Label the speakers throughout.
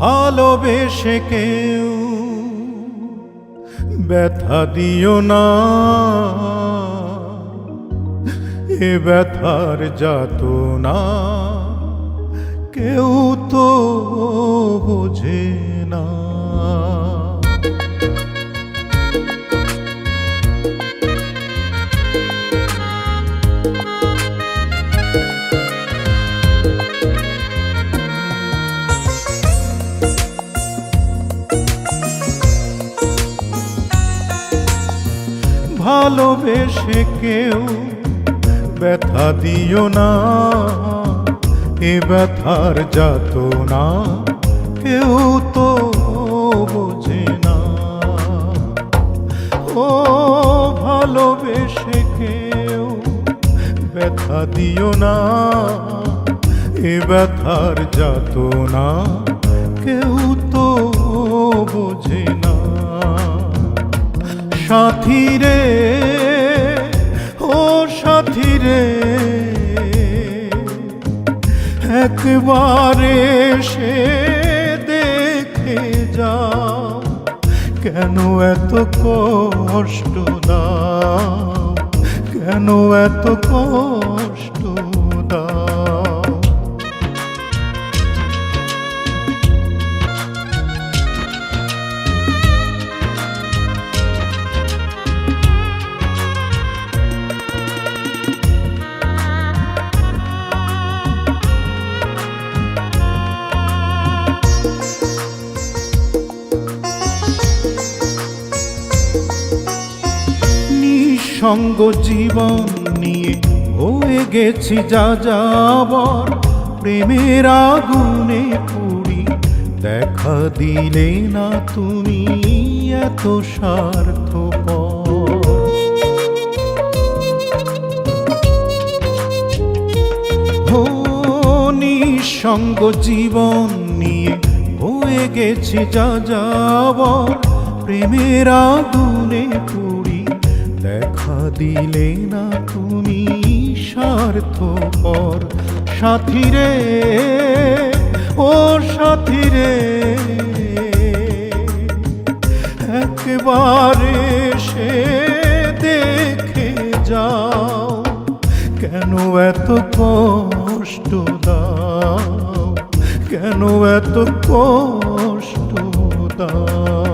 Speaker 1: ভালোবেসে কেউ ব্যথা দিও না। এ ব্যথার যাত না কেউ তো বোঝে না। ভালোবেসে কেউ ব্যথা দিও না। এ ব্যথার যাত না কেউ তো বোঝে না। ও ভালোবেসে কেউ ব্যথা দিও না। এ ব্যথার যাত না কেউ তো বোঝে না। সাথী রে, ও সাথী রে। একবারে সে দেখে যাও, কেন এত কষ্ট দাও, কেন এত কষ্ট নিঃসঙ্গ জীবন নিয়ে হয়ে গেছি যা যাবর প্রেমের আগুনে পুরি দেখা দিলে না তুমি এত স্বার্থ হো নিঃসঙ্গ জীবন নিয়ে হয়ে গেছি যা যাবর প্রেমের আগুনে পুরি দেখা দিলে না তুমি সাথী রে, ও সাথী রে। একবারে সে দেখে যাও, কেন এত কষ্ট দাও? কেন এত কষ্ট দাও?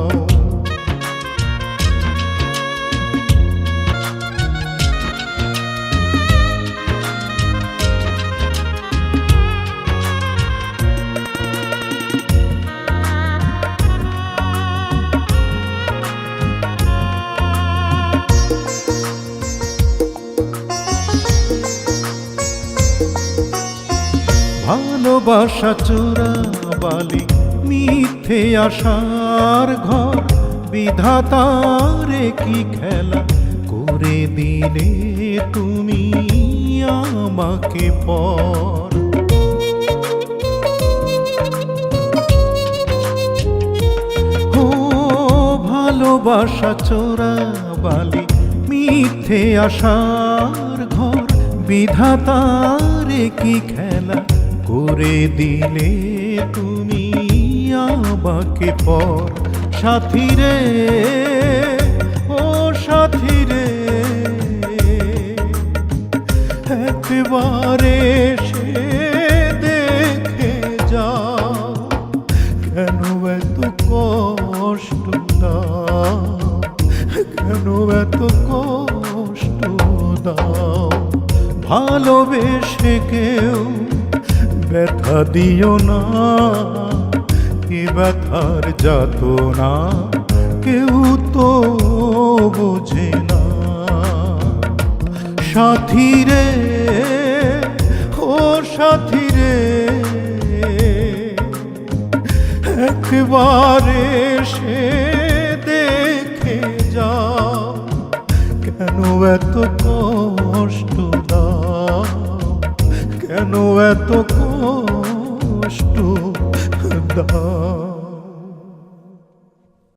Speaker 1: ভালোবাসা চোরা বালি, মিথ্যে আশার ঘর। বিধাতারে কি খেলা করে দিলে তুমি আমাকে পর? ভালোবাসা চোরা বালি, মিথ্যে আশার ঘর। বিধাতারে কি খেলা করে দিলে তুমি আমাকে পর সাথী রে ও সাথী রে একবারে সে দেখে যাও কেন এত কষ্ট কেন এত কষ্ট দাও। ভালোবেসে কেউ ব্যথা দিও না কি ব্যথার যাত না কেউ তো বোঝে না। সাথী রে ও সাথী রে একবার সে দেখে যা কেন এত কষ্ট দা কেন এত the